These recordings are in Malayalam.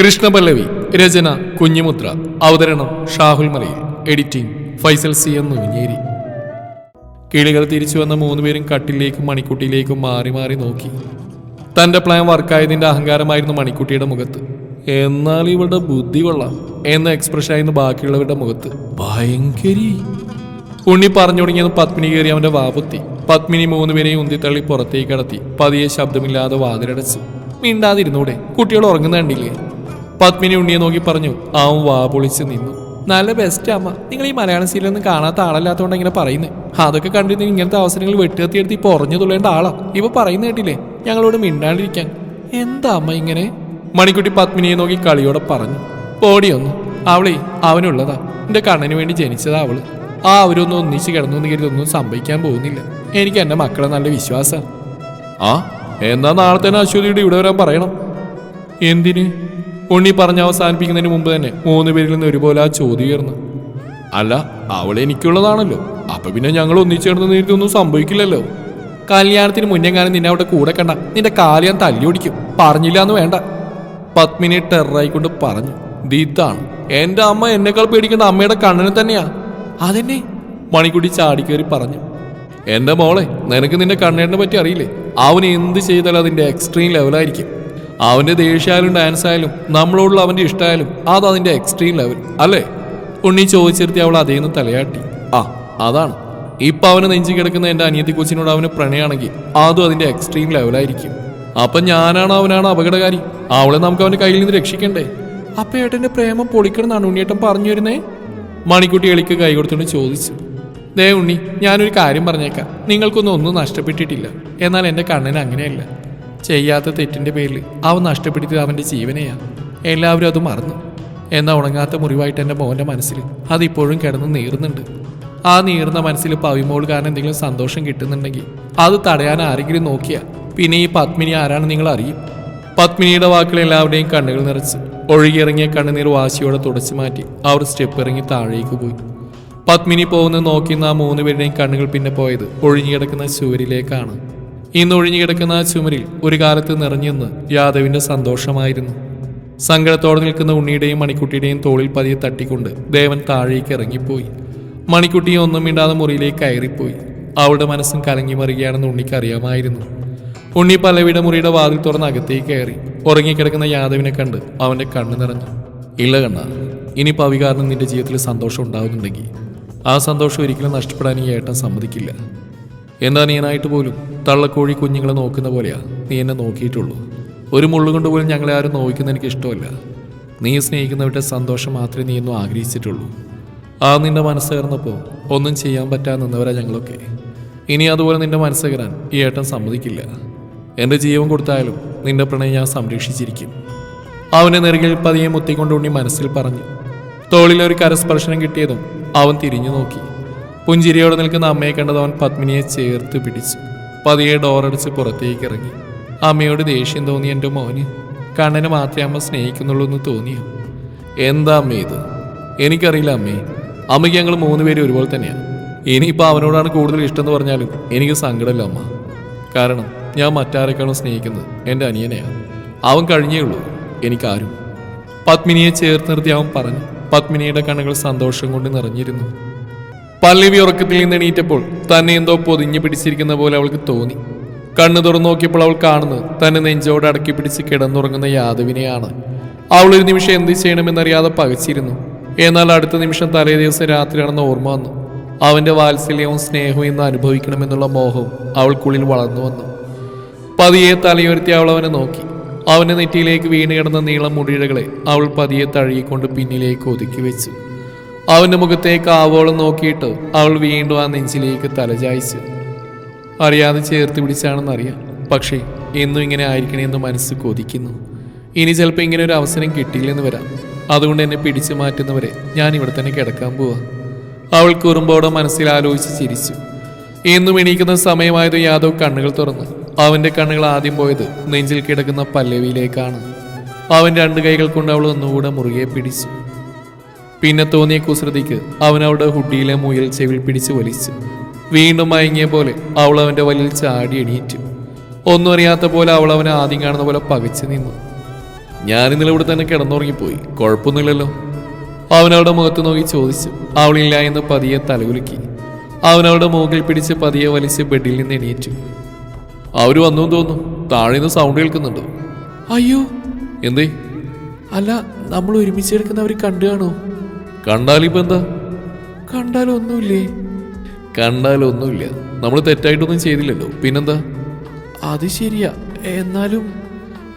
കൃഷ്ണപല്ലവി രചന കുഞ്ഞുമുദ്ര. അവതരണം Shahul Malayil. Editing Faisal C M Noonjeri. കിളികൾ തിരിച്ചു വന്ന മൂന്നുപേരും കട്ടിലേക്കും മണിക്കുട്ടിയിലേക്കും മാറി മാറി നോക്കി. തന്റെ പ്ലാൻ വർക്കായതിന്റെ അഹങ്കാരമായിരുന്നു മണിക്കുട്ടിയുടെ മുഖത്ത്. എന്നാൽ ഇവളുടെ ബുദ്ധി കൊള്ളാം എന്ന എക്സ്പ്രഷൻ ആയിരുന്നു ബാക്കിയുള്ളവരുടെ മുഖത്ത്. ഭയങ്കരി. ഉണ്ണി പറഞ്ഞു തുടങ്ങിയത് പത്മിനി കയറി അവന്റെ വാപുത്തി. പത്മിനി മൂന്നുപേരെയും ഉന്തിത്തള്ളി പുറത്തേക്ക് കടത്തി. പതിയെ ശബ്ദമില്ലാതെ വാതിലടച്ചു. മിണ്ടാതിരുന്നൂടെ കുട്ടികൾ ഉറങ്ങുന്ന കണ്ടില്ലേ? പത്മിനി ഉണ്ണിയെ നോക്കി പറഞ്ഞു അവൻ വാ പൊളിച്ച് നിന്നു. നല്ല ബെസ്റ്റ് അമ്മ. നിങ്ങൾ ഈ മലയാളം സീരിയലൊന്നും കാണാത്ത ആളല്ലാത്തതുകൊണ്ട് ഇങ്ങനെ പറയുന്നത് അതൊക്കെ കണ്ടിട്ട് ഇങ്ങനത്തെ അവസരങ്ങൾ വെട്ടുകത്തിയെടുത്ത് ഇപ്പൊ ഉറഞ്ഞു തുള്ളേണ്ട ആളാ. ഇവ പറയുന്ന കേട്ടില്ലേ? ഞങ്ങളോട് മിണ്ടാണ്ടിരിക്കാൻ. എന്താ അമ്മ ഇങ്ങനെ? മണിക്കുട്ടി പത്മിനിയെ നോക്കി കളിയോടെ പറഞ്ഞു ഓടിയൊന്നു അവളെ അവനുള്ളതാ. എന്റെ കണ്ണന് വേണ്ടി ജനിച്ചതാ അവൾ. ആ അവരൊന്നും ഒന്നിച്ച് കിടന്നു എന്ന് കരുതി ഒന്നും സംഭവിക്കാൻ പോകുന്നില്ല. എനിക്ക് എന്റെ മക്കളെ നല്ല വിശ്വാസം. ആ എന്നാ നാളെ തന്നെ അശ്വതിയുടെ ഇവിടെ വരാൻ പറയണം. എന്തിന്? ഉണ്ണി പറഞ്ഞ് അവസാനിപ്പിക്കുന്നതിന് മുമ്പ് തന്നെ മൂന്ന് പേരിൽ നിന്ന് ഒരുപോലെ ആ ചോദ്യം ഉയർന്നു. അല്ല അവൾ എനിക്കുള്ളതാണല്ലോ. അപ്പൊ പിന്നെ ഞങ്ങൾ ഒന്നിച്ചേർന്ന് നേരിട്ട് ഒന്നും സംഭവിക്കില്ലല്ലോ. കല്യാണത്തിന് മുന്നേ കാലം നിന്നെ അവിടെ കൂടെ കണ്ട നിന്റെ കാൽ ഞാൻ തല്ലി ഓടിക്കും. പറഞ്ഞില്ല എന്ന് വേണ്ട. പത്മിനി ടെററായിക്കൊണ്ട് പറഞ്ഞു ദീത്താണ് എന്റെ അമ്മ എന്നെക്കാൾ പേടിക്കേണ്ട അമ്മയുടെ കണ്ണനെ തന്നെയാ. അതെന്നെ? മണിക്കുട്ടി ചാടിക്കേറി പറഞ്ഞു എന്റെ മോളെ നിനക്ക് നിന്റെ കണ്ണേടിനെ പറ്റി അറിയില്ലേ? അവൻ എന്ത് ചെയ്താലും അതിന്റെ എക്സ്ട്രീം ലെവലായിരിക്കും അവന്റെ ദേഷ്യായാലും ഡാൻസ് ആയാലും നമ്മളോടുള്ള അവന്റെ ഇഷ്ടമായാലും അത് അതിന്റെ എക്സ്ട്രീം ലെവൽ അല്ലേ? ഉണ്ണി ചോദിച്ചിരുത്തി അവൾ അതേന്ന് തലയാട്ടി. ആ അതാണ്. ഇപ്പൊ അവന് നെഞ്ചി കിടക്കുന്ന എന്റെ അനിയത്തി കൊച്ചിനോട് അവന് പ്രണയാണെങ്കിൽ അതും അതിന്റെ എക്സ്ട്രീം ലെവലായിരിക്കും അപ്പൊ ഞാനാണ് അവനാണ് അപകടകാരി. അവളെ നമുക്ക് അവന്റെ കയ്യിൽ നിന്ന് രക്ഷിക്കണ്ടേ? അപ്പൊ ഏട്ടന്റെ പ്രേമം പൊളിക്കണമെന്നാണ് ഉണ്ണിയേട്ടൻ പറഞ്ഞു വരുന്നേ? മണിക്കുട്ടി എളിക്ക് കൈ കൊടുത്തുകൊണ്ട് ചോദിച്ചു. ദേ ഉണ്ണി ഞാനൊരു കാര്യം പറഞ്ഞേക്കാം. നിങ്ങൾക്കൊന്നും ഒന്നും നഷ്ടപ്പെട്ടിട്ടില്ല. എന്നാൽ എന്റെ കണ്ണന് അങ്ങനെയല്ല. ചെയ്യാത്ത തെറ്റിന്റെ പേരിൽ അവൻ നഷ്ടപ്പെടുത്തിയത് അവന്റെ ജീവനെയാ. എല്ലാവരും അത് മറന്നു. എന്നാൽ ഉണങ്ങാത്ത മുറിവായിട്ട് എന്റെ മോന്റെ മനസ്സിൽ അതിപ്പോഴും കിടന്ന് നീറുന്നുണ്ട്. ആ നീറുന്ന മനസ്സിൽ പവിമോൾ കാരണം എന്തെങ്കിലും സന്തോഷം കിട്ടുന്നുണ്ടെങ്കിൽ അത് തടയാൻ ആരെങ്കിലും നോക്കിയാൽ പിന്നെ ഈ പത്മിനി ആരാണ് നിങ്ങൾ അറിയും. പത്മിനിയുടെ വാക്കുകൾ എല്ലാവരുടെയും കണ്ണുകൾ നിറച്ച് ഒഴുകിയിറങ്ങിയ കണ്ണുനീർ വാശിയോടെ തുടച്ചു മാറ്റി അവർ സ്റ്റെപ്പ് ഇറങ്ങി താഴേക്ക് പോയി. പത്മിനി പോകുന്ന നോക്കിയിരുന്ന ആ മൂന്ന് പേരുടെയും കണ്ണുകൾ പിന്നെ പോയത് ഒഴിഞ്ഞുകിടക്കുന്ന ചുവരിലേക്കാണ്. ഇന്ന് ഒഴിഞ്ഞുകിടക്കുന്ന ആ ചുമരിൽ ഒരു കാലത്ത് നിറഞ്ഞെന്ന് യാദവിന്റെ സന്തോഷമായിരുന്നു. സങ്കടത്തോടെ നിൽക്കുന്ന ഉണ്ണിയുടെയും മണിക്കുട്ടിയുടെയും തോളിൽ പതിയെ തട്ടിക്കൊണ്ട് ദേവൻ താഴേക്ക് ഇറങ്ങിപ്പോയി. മണിക്കുട്ടി ഒന്നും മിണ്ടാതെ മുറിയിലേക്ക് കയറിപ്പോയി. അവളുടെ മനസ്സും കലങ്ങി മറിയുകയാണെന്ന് ഉണ്ണിക്ക് അറിയാമായിരുന്നു. ഉണ്ണി പല്ലവിയുടെ മുറിയുടെ വാതിൽ തുറന്ന് അകത്തേക്ക് കയറി ഉറങ്ങിക്കിടക്കുന്ന യാദവിനെ കണ്ട് അവന്റെ കണ്ണു നിറഞ്ഞു. ഇല്ല കണ്ണ ഇനി പവി കാരണം നിന്റെ ജീവിതത്തിൽ സന്തോഷം ഉണ്ടാകുന്നുണ്ടെങ്കിൽ ആ സന്തോഷം ഒരിക്കലും നഷ്ടപ്പെടാൻ ഈ ഏട്ടൻ സമ്മതിക്കില്ല. എന്താ നീനായിട്ട് പോലും തള്ളക്കോഴി കുഞ്ഞുങ്ങളെ നോക്കുന്ന പോലെയാ? നീ എന്നെ നോക്കിയിട്ടുള്ളൂ. ഒരു മുള്ളുകൊണ്ട് പോലും ഞങ്ങളെ ആരും നോക്കുന്ന എനിക്ക് ഇഷ്ടമല്ല. നീ സ്നേഹിക്കുന്നവരുടെ സന്തോഷം മാത്രമേ നീ എന്നും ആഗ്രഹിച്ചിട്ടുള്ളൂ. ആ നിന്റെ മനസ്സ് കയറുന്നപ്പോൾ ഒന്നും ചെയ്യാൻ പറ്റാതെ നിന്നവരാ ഞങ്ങളൊക്കെ. ഇനി അതുപോലെ നിന്റെ മനസ്സ് കയറാൻ ഈ ഏട്ടൻ സമ്മതിക്കില്ല. എന്റെ ജീവൻ കൊടുത്തായാലും നിന്റെ പ്രണയം ഞാൻ സംരക്ഷിച്ചിരിക്കും. അവനെ നെറുകിൽ പതിയെ മുത്തിക്കൊണ്ടുണ്ണി മനസ്സിൽ പറഞ്ഞു. തോളിലൊരു കരസ്പർശനം കിട്ടിയതും അവൻ തിരിഞ്ഞു നോക്കി. പുഞ്ചിരിയോടെ നിൽക്കുന്ന അമ്മയെ കണ്ടത് അവൻ പത്മിനിയെ ചേർത്ത് പിടിച്ചു. പതിയെ ഡോറടിച്ച് പുറത്തേക്ക് ഇറങ്ങി. അമ്മയോട് ദേഷ്യം തോന്നി എന്റെ മോന്. കണ്ണന് മാത്രമേ അമ്മ സ്നേഹിക്കുന്നുള്ളൂ എന്ന് തോന്നിയോ. എന്താ അമ്മ ഇത്? എനിക്കറിയില്ല അമ്മേ. അമ്മയ്ക്ക് ഞങ്ങൾ മൂന്ന് പേര് ഒരുപോലെ തന്നെയാണ്. ഇനിയിപ്പോൾ അവനോടാണ് കൂടുതൽ ഇഷ്ടം എന്ന് പറഞ്ഞാലും എനിക്ക് സങ്കടമില്ല അമ്മ. കാരണം ഞാൻ മറ്റാരെക്കാളും സ്നേഹിക്കുന്നത് എന്റെ അനിയനെയാണ്. അവൻ കഴിഞ്ഞേ ഉള്ളൂ. എനിക്കാരും. പത്മിനിയെ ചേർത്ത് നിർത്തി അവൻ പറഞ്ഞു. പത്മിനിയുടെ കണ്ണുകൾ സന്തോഷം കൊണ്ട് നിറഞ്ഞിരുന്നു. പല്ലവി ഉറക്കത്തിൽ നിന്ന് എണീറ്റപ്പോൾ തന്നെ എന്തോ പൊതിഞ്ഞു പിടിച്ചിരിക്കുന്ന പോലെ അവൾക്ക് തോന്നി. കണ്ണു തുറന്നു നോക്കിയപ്പോൾ അവൾ കാണുന്നത് തന്നെ നെഞ്ചോട് അടക്കി പിടിച്ച് കിടന്നുറങ്ങുന്ന യാദവിനെയാണ്. അവൾ ഒരു നിമിഷം എന്ത് ചെയ്യണമെന്നറിയാതെ പകച്ചിരുന്നു. എന്നാൽ അടുത്ത നിമിഷം തലേ ദിവസം രാത്രിയാണെന്ന് ഓർമ്മ വന്നു. അവന്റെ വാത്സല്യവും സ്നേഹവും ഇന്ന് അനുഭവിക്കണമെന്നുള്ള മോഹവും അവൾക്കുള്ളിൽ വളർന്നു വന്നു. പതിയെ തലയുയർത്തി അവൾ അവനെ നോക്കി. അവന്റെ നെറ്റിയിലേക്ക് വീണ് കിടന്ന നീളം മുടിയിഴകളെ അവൾ പതിയെ തഴുകിക്കൊണ്ട് പിന്നിലേക്ക് ഒതുക്കി വെച്ചു. അവന്റെ മുഖത്തേക്ക് ആവോളം നോക്കിയിട്ട് അവൾ വീണ്ടും ആ നെഞ്ചിലേക്ക് തലചായിച്ചു അറിയാതെ ചേർത്ത് പിടിച്ചാണെന്നറിയാം. പക്ഷേ എന്നും ഇങ്ങനെ ആയിരിക്കണമെന്ന് മനസ്സ് കൊതിക്കുന്നു. ഇനി ചിലപ്പോൾ ഇങ്ങനെ ഒരു അവസരം കിട്ടിയില്ലെന്ന് വരാം. അതുകൊണ്ട് എന്നെ പിടിച്ചു മാറ്റുന്നവരെ ഞാൻ ഇവിടെ തന്നെ കിടക്കാൻ പോവാ. അവൾ കുറുമ്പോടെ മനസ്സിൽ ആലോചിച്ച് ചിരിച്ചു. എന്നും എണീക്കുന്ന സമയമായത് യാദവ് കണ്ണുകൾ തുറന്നു. അവന്റെ കണ്ണുകൾ ആദ്യം പോയത് നെഞ്ചിൽ കിടക്കുന്ന പല്ലവിയിലേക്കാണ്. അവൻ രണ്ട് കൈകൾ കൊണ്ട് അവൾ ഒന്നുകൂടെ മുറുകെ പിടിച്ചു. പിന്നെ തോന്നിയ കുസൃതിക്ക് അവൻ അവളുടെ ഹുഡിയിലെ മുയൽ ചെവിൽ പിടിച്ച് വലിച്ചു. വീണ്ടും മയങ്ങിയ പോലെ അവൾ അവന്റെ വലിൽ ചാടി എണീറ്റു. ഒന്നും അറിയാത്ത പോലെ അവൾ അവനെ ആദ്യം കാണുന്ന പോലെ പകച്ചു നിന്നു. ഞാൻ ഇന്നലെ ഇവിടെ തന്നെ കിടന്നുറങ്ങിപ്പോയി. കുഴപ്പമൊന്നുമില്ലല്ലോ. അവൻ അവളുടെ മുഖത്ത് നോക്കി ചോദിച്ചു. അവളില്ല എന്ന് പതിയെ തലകുലുക്കി. അവൻ അവളുടെ മൂക്കിൽ പിടിച്ച് പതിയെ വലിച്ച് ബെഡിൽ നിന്ന് എണീറ്റു. അവർ വന്നു തോന്നുന്നു. താഴെ നിന്ന് സൗണ്ട് കേൾക്കുന്നുണ്ട്. അയ്യോ എന്തേ? അല്ല നമ്മൾ ഒരുമിച്ച് എടുക്കുന്നവർ കണ്ടു കാണോ കണ്ടാലിപ്പോ എന്താ കണ്ടാലൊന്നുമില്ലേ? കണ്ടാലൊന്നുമില്ല. നമ്മൾ തെറ്റായിട്ടൊന്നും ചെയ്തില്ലല്ലോ. പിന്നെന്താ? അത് ശരിയാ. എന്നാലും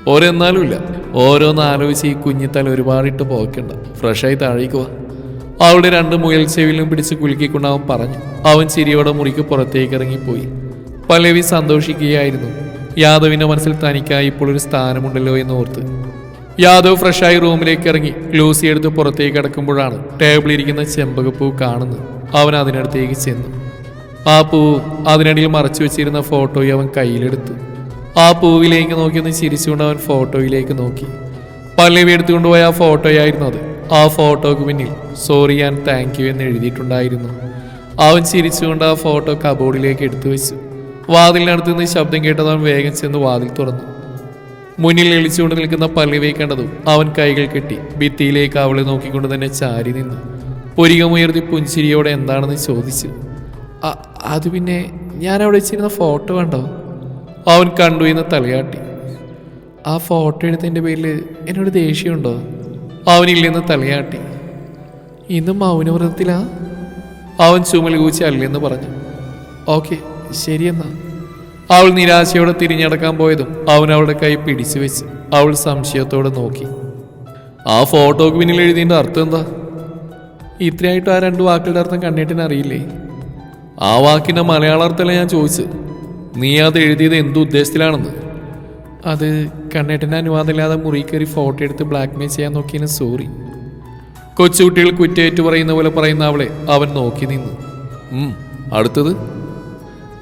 ഓരെന്നാലും ഇല്ല ഓരോന്ന് ആലോചിച്ച് ഈ കുഞ്ഞിത്തല ഒരുപാടിട്ട് പോക്കണ്ട. ഫ്രഷായി താഴേക്ക് വാ. അവളുടെ രണ്ട് മുയൽ ചെവിലും പിടിച്ച് കുലുക്കിക്കൊണ്ട് അവൻ പറഞ്ഞു. അവൻ ചിരിയോടെ മുറിക്ക് പുറത്തേക്ക് ഇറങ്ങിപ്പോയി. പലവി സന്തോഷിക്കുകയായിരുന്നു. യാദവിന്റെ മനസ്സിൽ തനിക്കായി ഇപ്പോൾ ഒരു സ്ഥാനമുണ്ടല്ലോ എന്ന് ഓർത്ത് യാദവ് ഫ്രഷായി റൂമിലേക്ക് ഇറങ്ങി ലൂസി എടുത്ത് പുറത്തേക്ക് കിടക്കുമ്പോഴാണ് ടേബിളിൽ ഇരിക്കുന്ന ചെമ്പകപ്പൂ കാണുന്നത്. അവൻ അതിനടുത്തേക്ക് ചെന്നു. ആ പൂവ് അതിനിടയിൽ മറച്ചു വെച്ചിരുന്ന ഫോട്ടോയെ അവൻ കയ്യിലെടുത്തു. ആ പൂവിലേക്ക് നോക്കി ഒന്ന് ചിരിച്ചുകൊണ്ട് അവൻ ഫോട്ടോയിലേക്ക് നോക്കി. പല്ലവി എടുത്തുകൊണ്ടുപോയ ആ ഫോട്ടോയായിരുന്നു അത്. ആ ഫോട്ടോക്ക് പിന്നിൽ സോറി ആൻഡ് താങ്ക് യു എന്ന് എഴുതിയിട്ടുണ്ടായിരുന്നു. അവൻ ചിരിച്ചുകൊണ്ട് ആ ഫോട്ടോ കബോർഡിലേക്ക് എടുത്തു വെച്ചു. വാതിലിനടുത്ത് നിന്ന് ശബ്ദം കേട്ടത് അവൻ വേഗം ചെന്ന് വാതിൽ തുറന്നു. മുന്നിൽ എളിച്ചുകൊണ്ട് നിൽക്കുന്ന പള്ളി കണ്ടതും അവൻ കൈകൾ കെട്ടി ഭിത്തിയിലേക്ക് അവളെ നോക്കിക്കൊണ്ട് തന്നെ ചാരി നിന്നു. പൊരികമുയർത്തി പുഞ്ചിരിയോടെ എന്താണെന്ന് ചോദിച്ചു. "അ- അത് പിന്നെ ഞാൻ അവിടെ വെച്ചിരുന്ന ഫോട്ടോ കണ്ടോ? അവൻ കണ്ടു എന്ന് തലയാട്ടി. ആ ഫോട്ടോ എടുത്തതിന്റെ പേരിൽ എന്നോട് ദേഷ്യമുണ്ടോ? അവനില്ലെന്ന് തലയാട്ടി. ഇന്ന് മൗനവ്രതത്തിലാ? അവൻ ചുമൽ കൂച്ചി അല്ലെന്ന് പറഞ്ഞു. ഓക്കെ ശരിയെന്നാ. അവൾ നിരാശയോടെ തിരിഞ്ഞടക്കാൻ പോയതും അവൻ അവളുടെ കൈ പിടിച്ചു വെച്ച് അവൾ സംശയത്തോടെ നോക്കി. ആ ഫോട്ടോക്ക് പിന്നിൽ എഴുതിയതിന്റെ അർത്ഥം എന്താ? ഇത്രയായിട്ടും ആ രണ്ട് വാക്കുകളുടെ അർത്ഥം കണ്ടിട്ടിന് അറിയില്ലേ? ആ വാക്കിന്റെ മലയാള അർത്ഥമല്ല ഞാൻ ചോദിച്ചത്. നീ അത് എഴുതിയത് എന്ത് ഉദ്ദേശത്തിലാണെന്ന്? അത് കണ്ണേട്ടന്റെ അനുവാദമില്ലാതെ മുറി കയറി ഫോട്ടോ എടുത്ത് ബ്ലാക്ക്മെയിൽ ചെയ്യാൻ നോക്കിയതിന് സോറി. കൊച്ചുകുട്ടികൾ കുറ്റേറ്റു പറയുന്ന പോലെ പറയുന്ന അവളെ അവൻ നോക്കി നിന്നു. അടുത്തത്?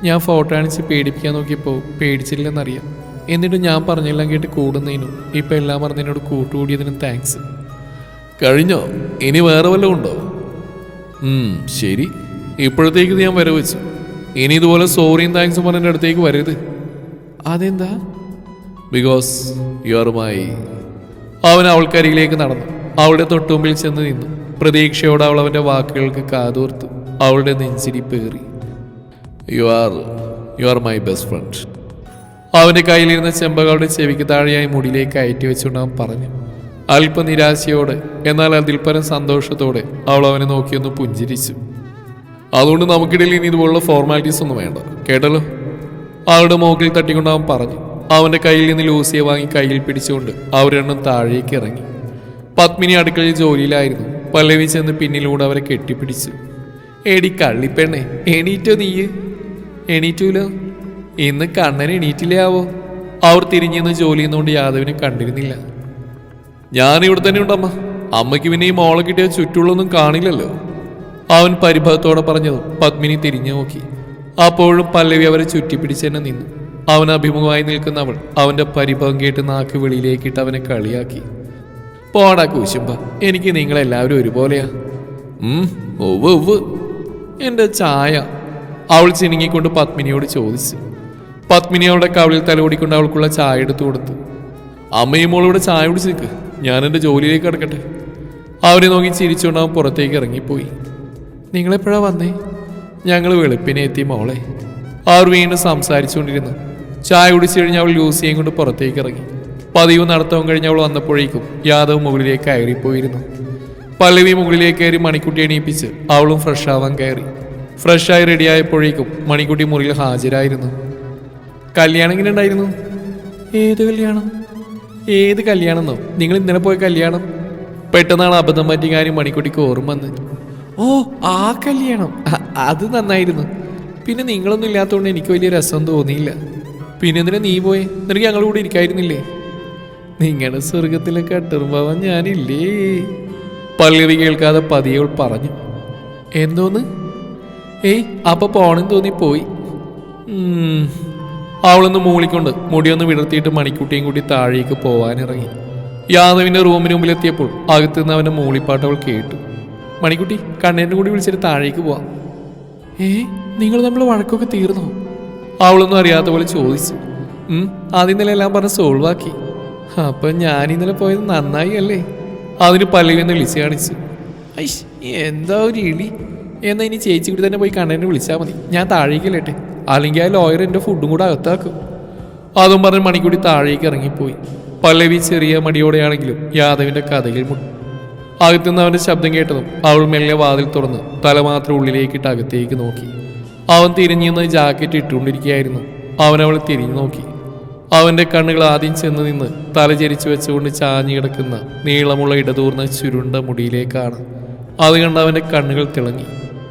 ഞാൻ ഫോട്ടോ കാണിച്ച് പേടിപ്പിക്കാൻ നോക്കിയപ്പോൾ പേടിച്ചില്ലെന്നറിയാം. എന്നിട്ട് ഞാൻ പറഞ്ഞെല്ലാം കേട്ട് കൂടുന്നതിനും ഇപ്പം എല്ലാം പറഞ്ഞതിനോട് കൂട്ടുകൂടിയതിനും താങ്ക്സ് കഴിഞ്ഞോ? ഇനി വേറെ വല്ലതും ഉണ്ടോ? ശരി. ഇപ്പോഴത്തേക്ക് ഞാൻ വരവ് വെച്ചു. ഇനി ഇതുപോലെ സോറിയും താങ്ക്സും പറഞ്ഞ അടുത്തേക്ക് വരരുത്. അതെന്താ? ബിക്കോസ് യു ആർ മൈ അവൻ അവൾക്കരികിലേക്ക് നടന്നു. അവളുടെ തൊട്ടുമുമ്പിൽ ചെന്ന് നിന്നു. പ്രതീക്ഷയോടെ അവൾ അവന്റെ വാക്കുകൾക്ക് കാതോർത്തു. അവളുടെ നെഞ്ചിരി പേറി. You are you are my best friend അവന്റെ കയ്യിലിരുന്ന ചെമ്പകളുടെ ചെവിക്ക് താഴെയായി മുടിയിലേക്ക് അയറ്റി വെച്ചുകൊണ്ട് അവൻ പറഞ്ഞു അല്പ നിരാശയോടെ എന്നാൽ അതിൽപരം സന്തോഷത്തോടെ അവൾ അവനെ നോക്കിയൊന്ന് പുഞ്ചിരിച്ചു. അതുകൊണ്ട് നമുക്കിടയിൽ ഇനി ഇതുപോലുള്ള ഫോർമാലിറ്റീസ് ഒന്നും വേണ്ട കേട്ടല്ലോ? അവളുടെ മോക്കിൽ തട്ടിക്കൊണ്ട് അവൻ പറഞ്ഞു അവന്റെ കയ്യിൽ നിന്ന് ലൂസിയെ വാങ്ങി കയ്യിൽ പിടിച്ചുകൊണ്ട് അവരെണ്ണം താഴേക്ക് ഇറങ്ങി. പത്മിനി അടുക്കളയിൽ ജോലിയിലായിരുന്നു പല്ലവി ചെന്ന് പിന്നിലൂടെ അവരെ കെട്ടിപ്പിടിച്ചു. എടി കള്ളിപ്പെണ്ണെ എണീറ്റോ നീയ്? എണീറ്റൂലോ? ഇന്ന് കണ്ണൻ എണീറ്റില്ലേ ആവോ? അവർ തിരിഞ്ഞെന്ന് ജോലി ചെയ്യുന്നതുകൊണ്ട് യാദവിനെ കണ്ടിരുന്നില്ല. ഞാൻ ഇവിടെ തന്നെ ഉണ്ടമ്മ അമ്മയ്ക്ക് പിന്നെ ഈ മോളെ കിട്ടിയ ചുറ്റുള്ളൊന്നും കാണില്ലല്ലോ. അവൻ പരിഭവത്തോടെ പറഞ്ഞതും പത്മിനി തിരിഞ്ഞു നോക്കി. അപ്പോഴും പല്ലവി അവരെ ചുറ്റിപ്പിടിച്ച് തന്നെ നിന്നു. അവൻ അഭിമുഖമായി നിൽക്കുന്ന അവൾ അവന്റെ പരിഭവം കേട്ട് നാക്ക് വെളിയിലേക്കിട്ട് അവനെ കളിയാക്കി. പോടാ കൂശുമ്പ എനിക്ക് നിങ്ങളെല്ലാവരും ഒരുപോലെയാ. ഉം, ഒവ് ഒവ് എന്റെ ചായ അവൾ ചിണുങ്ങിക്കൊണ്ട് പത്മിനിയോട് ചോദിച്ചു. പത്മിനി അവളുടെ കവിളിൽ തലോടിക്കൊണ്ട് അവൾക്കുള്ള ചായ എടുത്തു കൊടുത്തു. അമ്മയും മോളോട് ചായ കുടിച്ചേക്ക് ഞാൻ എന്റെ ജോലിയിലേക്ക് കിടക്കട്ടെ. അവരെ നോക്കി ചിരിച്ചുകൊണ്ട് അവൻ പുറത്തേക്ക് ഇറങ്ങിപ്പോയി. നിങ്ങളെപ്പോഴാ വന്നേ? ഞങ്ങൾ വെളുപ്പിനെ എത്തി മോളെ. അവർ വീണ്ടും സംസാരിച്ചുകൊണ്ടിരുന്നു. ചായ കുടിച്ചു കഴിഞ്ഞ് അവൾ ലൂസിയെയും കൊണ്ട് പുറത്തേക്ക് ഇറങ്ങി. പതിവ് നടത്തവും കഴിഞ്ഞ് അവൾ വന്നപ്പോഴേക്കും യാദവ് മുകളിലേക്ക് കയറിപ്പോയിരുന്നു. പല്ലവി മുകളിലേക്ക് കയറി മണിക്കുട്ടി എണീപ്പിച്ച് അവളും ഫ്രഷ് ആവാൻ കയറി. ഫ്രഷായി റെഡിയായപ്പോഴേക്കും മണിക്കുട്ടി മുറിയിൽ ഹാജരായിരുന്നു. കല്യാണം ഇങ്ങനെ ഉണ്ടായിരുന്നു? ഏത് കല്യാണം? ഏത് കല്യാണമെന്നോ നിങ്ങൾ ഇന്നലെ പോയ കല്യാണം? പെട്ടെന്നാണ് അബദ്ധം പറ്റിയ കാര്യം മണിക്കുട്ടിക്ക് ഓർമ്മ വന്ന്. ഓ ആ കല്യാണം. അത് നന്നായിരുന്നു. പിന്നെ നിങ്ങളൊന്നും ഇല്ലാത്തതുകൊണ്ട് എനിക്ക് വലിയ രസം തോന്നിയില്ല. പിന്നെ എന്തിനാ നീ പോയെ? എന്നിട്ട് ഞങ്ങളുടെ കൂടെ ഇരിക്കായിരുന്നില്ലേ? നിങ്ങളുടെ സ്വർഗത്തിലെ കട്ടുറുമ്പാവാൻ ഞാനില്ലേ? പല്ലവി കേൾക്കാതെ പതിയോൾ പറഞ്ഞു. എന്തോന്ന്? ഏയ് അപ്പൊ പോണെന്ന് തോന്നി പോയി. അവളൊന്ന് മൂളിക്കൊണ്ട് മുടിയൊന്ന് വിടർത്തിയിട്ട് മണിക്കുട്ടിയും കൂടി താഴേക്ക് പോവാനിറങ്ങി. യാദവിന്റെ റൂമിന് മുമ്പിലെത്തിയപ്പോൾ അകത്തുനിന്ന് അവന്റെ മൂളിപ്പാട്ട് അവൾ കേട്ടു. മണിക്കുട്ടി കണ്ണേന്റെ കൂടി വിളിച്ചിട്ട് താഴേക്ക് പോവാം. ഏ നിങ്ങൾ നമ്മൾ വഴക്കൊക്കെ തീർന്നോ? അവളൊന്നും അറിയാത്ത പോലെ ചോദിച്ചു. ആദ്യം എല്ലാം പറഞ്ഞ് സോൾവ് ആക്കി. അപ്പൊ ഞാൻ ഇന്നലെ പോയത് നന്നായി അല്ലേ? അതിന് പല്ലവിന്ന് വിളിച്ച് കാണിച്ചു. എന്താ ഒരു ഇളി എന്നാ ഇനി ചേച്ചി കൂടി തന്നെ പോയി കണ്ണനെ വിളിച്ചാൽ മതി. ഞാൻ താഴേക്കല്ലേട്ടെ അല്ലെങ്കിൽ ആ ലോയർ എന്റെ ഫുഡും കൂടെ അകത്താക്കും. അതും പറഞ്ഞ് മണിക്കൂടി താഴേക്ക് ഇറങ്ങിപ്പോയി. പല്ലവി ചെറിയ മടിയോടെയാണെങ്കിലും യാദവിന്റെ കഥയിൽ മുട്ടി. അകത്തുനിന്ന് അവന്റെ ശബ്ദം കേട്ടതും അവൾ മെല്ലെ വാതിൽ തുറന്ന് തല മാത്രം ഉള്ളിലേക്കിട്ട് അകത്തേക്ക് നോക്കി. അവൻ തിരിഞ്ഞു നിന്ന് ജാക്കറ്റ് ഇട്ടുകൊണ്ടിരിക്കുകയായിരുന്നു. അവൻ അവളെ തിരിഞ്ഞു നോക്കി. അവന്റെ കണ്ണുകൾ ആദ്യം ചെന്ന് നിന്ന് തല ചരിച്ചു വെച്ചുകൊണ്ട് ചാഞ്ഞു കിടക്കുന്ന നീളമുള്ള ഇടതൂർന്ന ചുരുണ്ട മുടിയിലേക്കാണ്. അത് കണ്ട് അവന്റെ കണ്ണുകൾ തിളങ്ങി.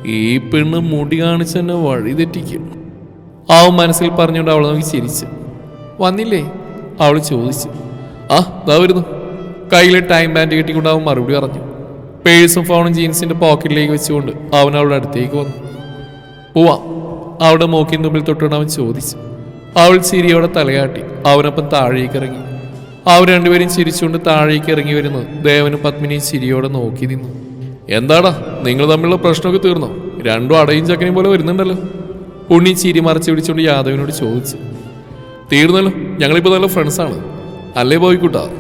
ഈ പെണ്ണ് മുടി കാണിച്ച് തന്നെ വഴി തെറ്റിക്കും. ആ മനസ്സിൽ പറഞ്ഞുകൊണ്ട് അവൾ നോക്കി ചിരിച്ചു. വന്നില്ലേ? അവൾ ചോദിച്ചു. ആ ദാ വരുന്നു. കയ്യിൽ ടൈം ബാൻഡ് കെട്ടിക്കൊണ്ട് അവൻ മറുപടി പറഞ്ഞു. പേഴ്സും ഫോണും ജീൻസിന്റെ പോക്കറ്റിലേക്ക് വെച്ചുകൊണ്ട് അവൻ അവളുടെ അടുത്തേക്ക് വന്നു. പോവാം. അവളുടെ മൂക്കിൻ തുമ്പിൽ തൊട്ടുകൊണ്ട് അവൻ ചോദിച്ചു. അവൾ ചിരിയോടെ തലയാട്ടി. അവനൊപ്പം താഴേക്ക് ഇറങ്ങി. അവർ രണ്ടുപേരും ചിരിച്ചുകൊണ്ട് താഴേക്ക് ഇറങ്ങി വരുന്നത് ദേവനും പത്മിനിയും ചിരിയോടെ നോക്കി നിന്നു. എന്താടാ? നിങ്ങൾ തമ്മിലുള്ള പ്രശ്നമൊക്കെ തീർന്നോ? രണ്ടും അടയും ചക്കനെയും പോലെ വരുന്നുണ്ടല്ലോ. ഉണ്ണി ചിരി മറച്ച് പിടിച്ചുകൊണ്ട് യാദവിനോട് ചോദിച്ചു. തീർന്നല്ലോ. ഞങ്ങളിപ്പോൾ നല്ല ഫ്രണ്ട്സാണ് അല്ലേ പോയിക്കൂട്ടാ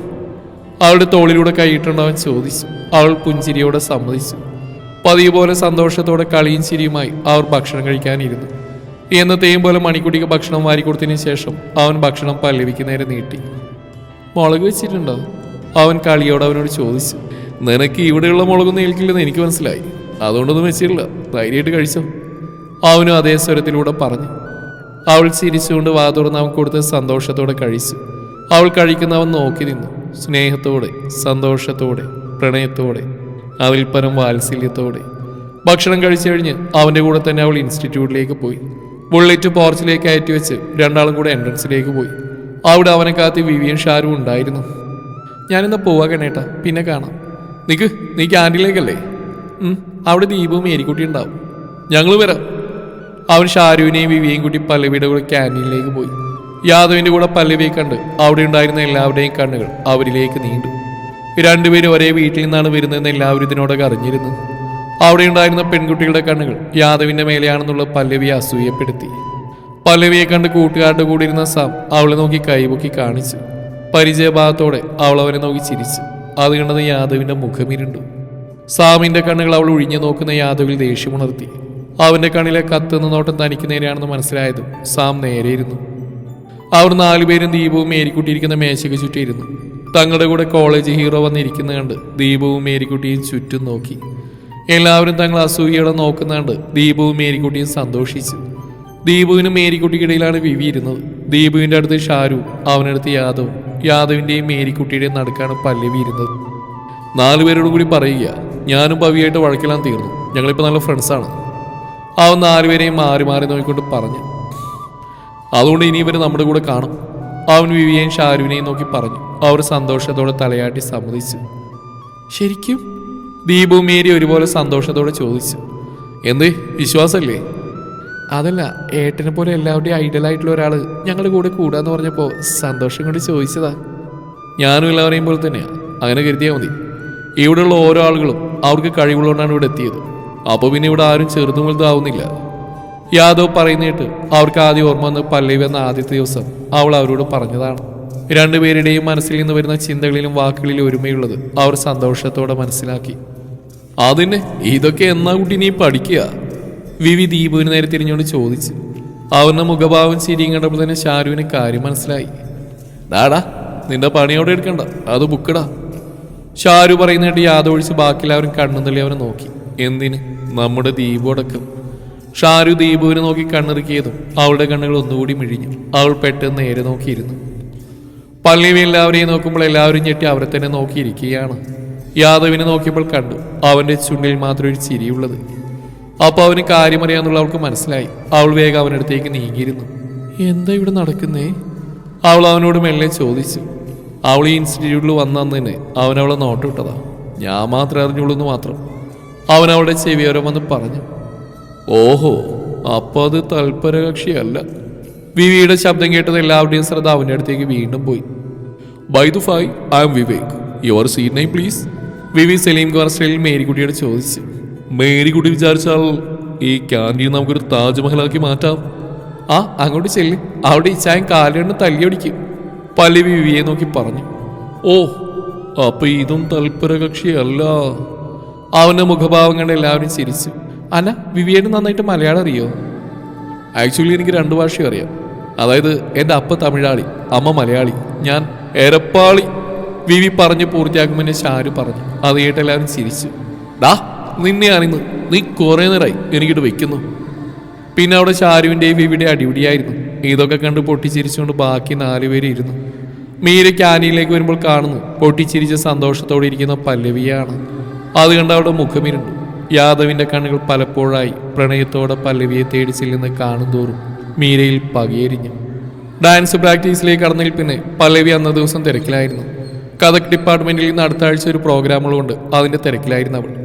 അവളുടെ തോളിലൂടെ കൈയിട്ടുണ്ടാവാൻ ചോദിച്ചു. അവൾ പുഞ്ചിരിയോടെ സമ്മതിച്ചു. പതിവ് പോലെ സന്തോഷത്തോടെ കളിയും ചിരിയുമായി അവർ ഭക്ഷണം കഴിക്കാനിരുന്നു. എന്നത്തെയും പോലെ മണിക്കുട്ടിക്ക് ഭക്ഷണം വാരിക്കൊടുത്തതിന് ശേഷം അവൻ ഭക്ഷണം പല്ലവിക്ക് നേരെ നീട്ടി. മുളക് വെച്ചിട്ടുണ്ടോ? അവൻ കളിയോട് അവനോട് ചോദിച്ചു. നിനക്ക് ഇവിടെയുള്ള മുളകൊന്നും ഏൽക്കില്ലെന്ന് എനിക്ക് മനസ്സിലായി. അതുകൊണ്ടൊന്നും വെച്ചിട്ടില്ല. ധൈര്യമായിട്ട് കഴിച്ചോ. അവനും അതേ സ്വരത്തിലൂടെ പറഞ്ഞു. അവൾ ചിരിച്ചുകൊണ്ട് വാ തുറന്ന് അവൻ കൊടുത്ത് സന്തോഷത്തോടെ കഴിച്ചു. അവൾ കഴിക്കുന്നവൻ നോക്കി നിന്നു. സ്നേഹത്തോടെ സന്തോഷത്തോടെ പ്രണയത്തോടെ അവൽപ്പനം വാത്സല്യത്തോടെ. ഭക്ഷണം കഴിച്ചു കഴിഞ്ഞ് അവന്റെ കൂടെ തന്നെ അവൾ ഇൻസ്റ്റിറ്റ്യൂട്ടിലേക്ക് പോയി. ബുള്ളറ്റ് പോർച്ചിലേക്ക് അയറ്റി വെച്ച് രണ്ടാളും കൂടെ എൻട്രൻസിലേക്ക് പോയി. അവിടെ അവനെ കാത്തി വിവിയൻ ഷാരും ഉണ്ടായിരുന്നു. ഞാനിന്ന് പോവാ കണേട്ടാ പിന്നെ കാണാം. നിക്ക് നീ ക്യാന്റീനിലേക്കല്ലേ? അവിടെ ദീപവും മേരിക്കുട്ടി ഉണ്ടാവും. ഞങ്ങൾ വരാം. അവൻ ഷാരുവിനെയും വിവിയെയും കൂട്ടി പല്ലവിയുടെ കൂടെ ക്യാന്റീനിലേക്ക് പോയി. യാദവിന്റെ കൂടെ പല്ലവിയെ കണ്ട് അവിടെ ഉണ്ടായിരുന്ന എല്ലാവരുടെയും കണ്ണുകൾ അവരിലേക്ക് നീണ്ടു. രണ്ടുപേരും ഒരേ വീട്ടിൽ നിന്നാണ് വരുന്നതെന്ന് എല്ലാവരും ഇതിനോടൊക്കെ അറിഞ്ഞിരുന്നു. അവിടെ ഉണ്ടായിരുന്ന പെൺകുട്ടികളുടെ കണ്ണുകൾ യാദവിന്റെ മേലെയാണെന്നുള്ള പല്ലവിയെ അസൂയപ്പെടുത്തി. പല്ലവിയെ കണ്ട് കൂട്ടുകാരുടെ കൂടെ ഇരുന്ന സാം അവളെ നോക്കി കൈപൊക്കി കാണിച്ചു. പരിചയഭാഗത്തോടെ അവൾ അവനെ നോക്കി ചിരിച്ചു. അത് കണ്ടത് യാദവിന്റെ മുഖമിരുണ്ടു. സാമിന്റെ കണ്ണുകൾ അവൾ ഒഴിഞ്ഞു നോക്കുന്ന യാദവിൽ ദേഷ്യമുണർത്തി. അവന്റെ കണ്ണിലെ കത്തുന്ന നോട്ടം തനിക്ക് നേരെയാണെന്ന് മനസ്സിലായതും സാം നേരെയിരുന്നു അവർ നാലുപേരും ദീപവും മേരിക്കുട്ടിയിരിക്കുന്ന മേശയ്ക്ക് ചുറ്റിയിരുന്നു. തങ്ങളുടെ കൂടെ കോളേജ് ഹീറോ വന്നിരിക്കുന്ന കണ്ട് ദീപവും മേരിക്കുട്ടിയും ചുറ്റും നോക്കി. എല്ലാവരും തങ്ങൾ അസൂയയോടെ നോക്കുന്ന കണ്ട് ദീപവും മേരിക്കുട്ടിയും സന്തോഷിച്ചു. ദീപുവിനും മേരിക്കുട്ടിക്കിടയിലാണ് വിവി ഇരുന്നത്. ദീപുവിന്റെ അടുത്ത് ഷാരു അവനടുത്ത് യാദവ് യാദവിന്റെയും മേരിക്കുട്ടിയുടെയും നടുക്കാണ് പല്ലവി ഇരുന്നത് നാലുപേരോടും കൂടി പറയുക ഞാനും പവിയായിട്ട് വഴക്കിലാൻ തീർന്നു. ഞങ്ങളിപ്പോൾ നല്ല ഫ്രണ്ട്സാണ് അവൻ നാലുപേരെയും മാറി മാറി നോക്കിക്കൊണ്ട് പറഞ്ഞു. അതുകൊണ്ട് ഇനി ഇവർ നമ്മുടെ കൂടെ കാണും. അവൻ വിവിയെയും ഷാരുവിനെയും നോക്കി പറഞ്ഞു. അവർ സന്തോഷത്തോടെ തലയാട്ടി സമ്മതിച്ചു. ശരിക്കും? ദീപവും മേരി ഒരുപോലെ സന്തോഷത്തോടെ ചോദിച്ചു. എന്ത്? വിശ്വാസമല്ലേ അതല്ല ഏട്ടനെ പോലെ എല്ലാവരുടെയും ഐഡിയലായിട്ടുള്ള ഒരാൾ ഞങ്ങളുടെ കൂടെ കൂടാന്ന് പറഞ്ഞപ്പോൾ സന്തോഷം കൊണ്ട് ചോദിച്ചതാ. ഞാനും എല്ലാവരെയും പോലെ തന്നെയാ. അങ്ങനെ കരുതിയാൽ മതി. ഇവിടെയുള്ള ഓരോ ആളുകളും അവർക്ക് കഴിവുള്ളതുകൊണ്ടാണ് ഇവിടെ എത്തിയത്. അപ്പോൾ പിന്നെ ഇവിടെ ആരും ചെറുതും വലുതാവുന്നില്ല. യാദവ് പറയുന്നിട്ട് അവർക്ക് ആദ്യം ഓർമ്മ വന്ന് പല്ലവി എന്ന ആദ്യത്തെ ദിവസം അവൾ അവരോട് പറഞ്ഞതാണ്. രണ്ടുപേരുടെയും മനസ്സിൽ നിന്ന് വരുന്ന ചിന്തകളിലും വാക്കുകളിലും ഒരുമയുള്ളത് അവർ സന്തോഷത്തോടെ മനസ്സിലാക്കി. അതിന് ഇതൊക്കെ എന്നാ കുട്ടി നീ പഠിക്കുക? വിവി ദീപുവിന് നേരെ തിരിഞ്ഞുകൊണ്ട് ചോദിച്ചു. അവരുടെ മുഖഭാവം ചിരിയും കണ്ടപ്പോൾ തന്നെ ഷാരുവിന് കാര്യം മനസ്സിലായി. ഡാടാ നിന്റെ പണിയോടെ എടുക്കണ്ട. അത് ബുക്കടാ. ഷാരു പറയുന്നിട്ട് യാതൊഴിച്ച് ഒഴിച്ച് ബാക്കി എല്ലാവരും കണ്ണു തള്ളി അവനെ നോക്കി. എന്തിന്? നമ്മുടെ ദീപോടക്കം ഷാരു ദീപുവിനെ നോക്കി കണ്ണിറുക്കിയതും അവളുടെ കണ്ണുകൾ ഒന്നുകൂടി മിഴിഞ്ഞു. അവൾ പെട്ടെന്ന് നേരെ നോക്കിയിരുന്നു. പള്ളിയിൽ എല്ലാവരെയും നോക്കുമ്പോൾ എല്ലാവരും ഞെട്ടി അവരെ തന്നെ നോക്കിയിരിക്കുകയാണ്. യാദവിനെ നോക്കിയപ്പോൾ കണ്ടു അവന്റെ ചുണ്ടിൽ മാത്രം ഒരു ചിരിയുള്ളത്. അപ്പോൾ അവന് കാര്യമറിയാന്നുള്ള അവൾക്ക് മനസ്സിലായി. അവൾ വേഗം അവനടുത്തേക്ക് നീങ്ങിയിരുന്നു. എന്താ ഇവിടെ നടക്കുന്നേ? അവൾ അവനോട് മെല്ലെ ചോദിച്ചു. അവൾ ഈ ഇൻസ്റ്റിറ്റ്യൂട്ടിൽ വന്നു തന്നെ അവൻ നോട്ടിട്ടതാ ഞാൻ മാത്രമേ അറിഞ്ഞുള്ളൂ എന്ന് മാത്രം. അവൻ അവളുടെ ചെവിയോരം വന്ന് പറഞ്ഞു. ഓഹോ അപ്പൊ അത് തൽപരകക്ഷിയല്ല. വിവിയുടെ ശബ്ദം കേട്ടത് എല്ലാവരുടെയും ശ്രദ്ധ അവന്റെ അടുത്തേക്ക് വീണ്ടും പോയി. By the way I'm Vivek. Your seat name please. വിവി സലീം ഗോർസ്റ്റലിൽ മേരിക്കുട്ടിയോട് ചോദിച്ചു. മേരിക്കുട്ടി വിചാരിച്ചാൽ ഈ ക്യാന്റീൻ നമുക്കൊരു താജ്മഹലാക്കി മാറ്റാം. ആ അങ്ങോട്ട് ചെല്ലി. അവിടെ ഈ ചായം കാലുകൊണ്ട് തല്ലിയടിക്കും. പല്ലവി വിവിയെ നോക്കി പറഞ്ഞു. ഓ അപ്പൊ ഇതും തൽപര കക്ഷിയല്ല അവന്റെ മുഖഭാവം കണ്ട് എല്ലാവരും ചിരിച്ചു. അല്ല വിവിയേന് നന്നായിട്ട് മലയാളം അറിയോ? ആക്ച്വലി എനിക്ക് രണ്ട് ഭാഷയും അറിയാം. അതായത് എന്റെ അപ്പ തമിഴാളി അമ്മ മലയാളി ഞാൻ എരപ്പാളി വിവി പറഞ്ഞ് പൂർത്തിയാക്കുമെന്ന് ഷാരു പറഞ്ഞു. അത് കേട്ട് എല്ലാവരും ചിരിച്ചു. ഡാ നിന്നെ അറിയുന്നു. നീ കുറേ നേരമായി എനിക്കിട്ട് വെക്കുന്നു. പിന്നെ അവിടെ ഷാരുവിന്റെയും വിവിടെ അടിപിടിയായിരുന്നു. ഇതൊക്കെ കണ്ട് പൊട്ടിച്ചിരിച്ചുകൊണ്ട് ബാക്കി നാലുപേര് ഇരുന്നു. മീര ക്യാനിയിലേക്ക് വരുമ്പോൾ കാണുന്നു പൊട്ടിച്ചിരിച്ച സന്തോഷത്തോടെ ഇരിക്കുന്ന പല്ലവിയാണ്. അത് കണ്ട് അവിടെ മുഖമിരുണ്ടു യാദവിന്റെ കണ്ണുകൾ പലപ്പോഴായി പ്രണയത്തോടെ പല്ലവിയെ തേടി ചെല്ലുന്ന കാണുന്തോറും മീരയിൽ പകയെരിഞ്ഞു. ഡാൻസ് പ്രാക്ടീസിലേക്ക് കടന്നതിൽ പിന്നെ പല്ലവി അന്ന ദിവസം തിരക്കിലായിരുന്നു. കഥക് ഡിപ്പാർട്ട്മെന്റിൽ നിന്ന് അടുത്ത ആഴ്ച ഒരു പ്രോഗ്രാമുകളുണ്ട് അതിന്റെ തിരക്കിലായിരുന്നു അവൾ.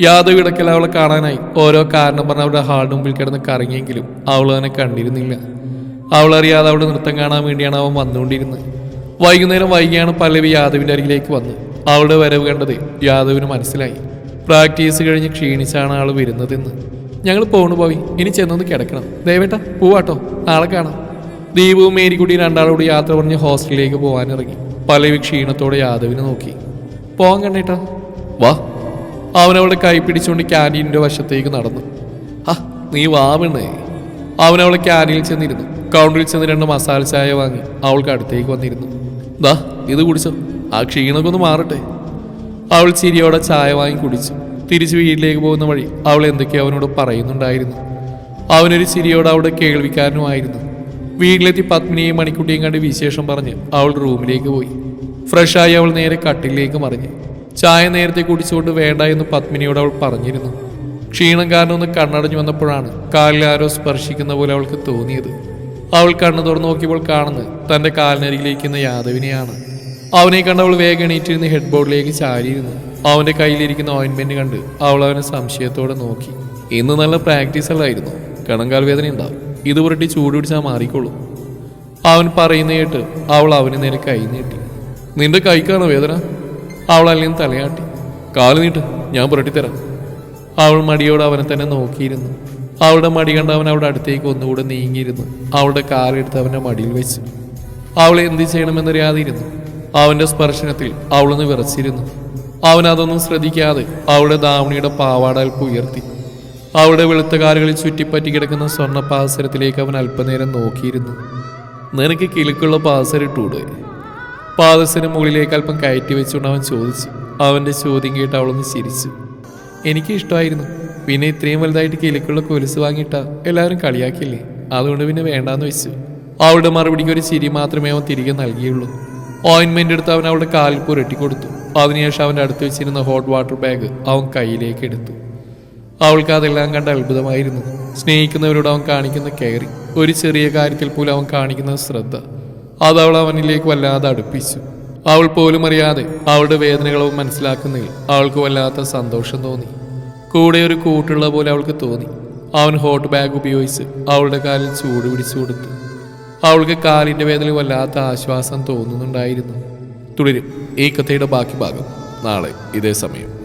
യാദവ് ഇടയ്ക്കൽ അവളെ കാണാനായി. ഓരോ കാരണം പറഞ്ഞ് അവരുടെ ഹാളിന് മുമ്പിൽ കിടന്ന് കറങ്ങിയെങ്കിലും അവൾ അവനെ കണ്ടിരുന്നില്ല. അവളറിയാതെ അവിടെ നൃത്തം കാണാൻ വേണ്ടിയാണ് അവൻ വന്നുകൊണ്ടിരുന്നത്. വൈകുന്നേരം വൈകിയാണ് പല്ലവി യാദവിന്റെ അരികിലേക്ക് വന്ന് അവളുടെ വരവ് കണ്ടത് യാദവിന് മനസ്സിലായി. പ്രാക്ടീസ് കഴിഞ്ഞ് ക്ഷീണിച്ചാണ് ആൾ വരുന്നതെന്ന്. ഞങ്ങൾ പോണു പോയി ഇനി ചെന്നൊന്ന് കിടക്കണം. ദയവേട്ട പോവാട്ടോ. നാളെ കാണാം. ദീപവും മേരിക്കുട്ടി രണ്ടാളോട് യാത്ര പറഞ്ഞ് ഹോസ്റ്റലിലേക്ക് പോകാനിറങ്ങി പല്ലവി ക്ഷീണത്തോടെ യാദവിനെ നോക്കി. പോകാൻ കണ്ടേട്ടാ വാ. അവൻ അവളുടെ കൈ പിടിച്ചുകൊണ്ട് ക്യാന്റീനിന്റെ വശത്തേക്ക് നടന്നു. ആ നീ വാവണേ അവൻ അവളെ ക്യാന്റീനിൽ ചെന്നിരുന്നു. കൗണ്ടറിൽ ചെന്ന് രണ്ട് മസാല ചായ വാങ്ങി അവൾക്ക് അടുത്തേക്ക് വന്നിരുന്നു. ദാ ഇത് കുടിച്ചോ. ആ ക്ഷീണമൊക്കെ ഒന്ന് മാറട്ടെ. അവൾ ചിരിയോടെ ചായ വാങ്ങി കുടിച്ചു. തിരിച്ച് വീട്ടിലേക്ക് പോകുന്ന വഴി അവൾ എന്തൊക്കെയോ അവനോട് പറയുന്നുണ്ടായിരുന്നു. അവനൊരു ചിരിയോട് അവിടെ കേൾവിക്കാരനുമായിരുന്നു വീട്ടിലെത്തി പത്മിനിയും മണിക്കുട്ടിയും കണ്ട് വിശേഷം പറഞ്ഞ് അവൾ റൂമിലേക്ക് പോയി. ഫ്രഷായി അവൾ നേരെ കട്ടിലേക്ക് മറിഞ്ഞു. ചായ നേരത്തെ കുടിച്ചുകൊണ്ട് വേണ്ട എന്ന് പത്മിനിയോട് അവൾ പറഞ്ഞിരുന്നു. ക്ഷീണം കാരണം ഒന്ന് കണ്ണടഞ്ഞു വന്നപ്പോഴാണ് കാലിൽ ആരോ സ്പർശിക്കുന്ന പോലെ അവൾക്ക് തോന്നിയത്. അവൾ കണ്ണു തുറന്നു നോക്കിയപ്പോൾ കാണുന്നത് തന്റെ കാലിനരികിലേക്കുന്ന യാദവിനെയാണ്. അവനെ കണ്ട് അവൾ വേഗം എണീറ്റിരുന്ന് ഹെഡ് ബോർഡിലേക്ക് ചാരിയിരുന്നു. അവന്റെ കയ്യിലിരിക്കുന്ന ഓയിൻമെന്റ് കണ്ട് അവൾ അവനെ സംശയത്തോടെ നോക്കി. ഇന്ന് നല്ല പ്രാക്ടീസ് അല്ലായിരുന്നു? കണങ്കാൽ വേദന ഉണ്ടാവും. ഇത് പുരട്ടി ചൂട് പിടിച്ചാൽ മാറിക്കോളും. അവൻ പറയുന്ന കേട്ട് അവൾ അവന് നേരെ കൈ നീട്ടി. നിന്റെ കൈക്കാണോ വേദന? അല്ലെങ്കിൽ തലയാട്ടി. കാൽ നീട്ട് ഞാൻ പുരട്ടിത്തരാം. അവൾ മടിയോട് അവനെ തന്നെ നോക്കിയിരുന്നു. അവളുടെ മടി കണ്ട് അവൻ അവിടെ അടുത്തേക്ക് ഒന്നുകൂടെ നീങ്ങിയിരുന്നു. അവളുടെ കാലെടുത്ത് അവന്റെ മടിയിൽ വെച്ചു. അവൾ എന്ത് ചെയ്യണമെന്നറിയാതിരുന്നു. അവന്റെ സ്പർശനത്തിൽ അവളൊന്ന് വിറച്ചിരുന്നു. അവൻ അതൊന്നും ശ്രദ്ധിക്കാതെ അവളുടെ ദാവണിയുടെ പാവാട ഉയർത്തി. അവളുടെ വെളുത്ത കാലുകളിൽ ചുറ്റിപ്പറ്റി കിടക്കുന്ന സ്വർണ പാസരത്തിലേക്ക് അവൻ അല്പനേരം നോക്കിയിരുന്നു. നിനക്ക് കിലുക്കുള്ള പാസരം ഇട്ടൂടെ? പാദസന് മുകളിലേക്ക് അല്പം കയറ്റി വെച്ചുകൊണ്ട് അവൻ ചോദിച്ചു. അവന്റെ ചോദ്യം കേട്ട് അവളൊന്ന് ചിരിച്ചു. എനിക്ക് ഇഷ്ടമായിരുന്നു പിന്നെ ഇത്രയും വലുതായിട്ട് കിലുക്കുള്ള കൊലുസ് വാങ്ങിയിട്ടാ എല്ലാവരും കളിയാക്കില്ലേ? അതുകൊണ്ട് പിന്നെ വേണ്ടാന്ന് വെച്ചു. അവളുടെ മറുപടിക്ക് ഒരു ചിരി മാത്രമേ അവൻ തിരികെ നൽകിയുള്ളൂ. ഓയിൻമെന്റ് എടുത്ത് അവൻ അവളുടെ കാലിൽ പുരട്ടി കൊടുത്തു. അതിനുശേഷം അവന്റെ അടുത്ത് വെച്ചിരുന്ന ഹോട്ട് വാട്ടർ ബാഗ് അവൻ കയ്യിലേക്ക് എടുത്തു. അവൾക്ക് അതെല്ലാം കണ്ട് അത്ഭുതമായിരുന്നു. സ്നേഹിക്കുന്നവരോട് അവൻ കാണിക്കുന്ന കെയറിങ്. ഒരു ചെറിയ കാര്യത്തിൽ പോലും അവൻ കാണിക്കുന്ന ശ്രദ്ധ. അത് അവൾ അവനിലേക്ക് വല്ലാതെ അടുപ്പിച്ചു. അവൾ പോലും അറിയാതെ അവളുടെ വേദനകളും മനസ്സിലാക്കുന്നതിൽ അവൾക്ക് വല്ലാത്ത സന്തോഷം തോന്നി. കൂടെ ഒരു കൂട്ടുള്ള പോലെ അവൾക്ക് തോന്നി. അവൻ ഹോട്ട് ബാഗ് ഉപയോഗിച്ച് അവളുടെ കാലിൽ ചൂട് പിടിച്ചു കൊടുത്തു. അവൾക്ക് കാലിന്റെ വേദന വല്ലാത്ത ആശ്വാസം തോന്നുന്നുണ്ടായിരുന്നു. തുടരും ഈ കഥയുടെ ബാക്കി ഭാഗം നാളെ ഇതേ സമയം.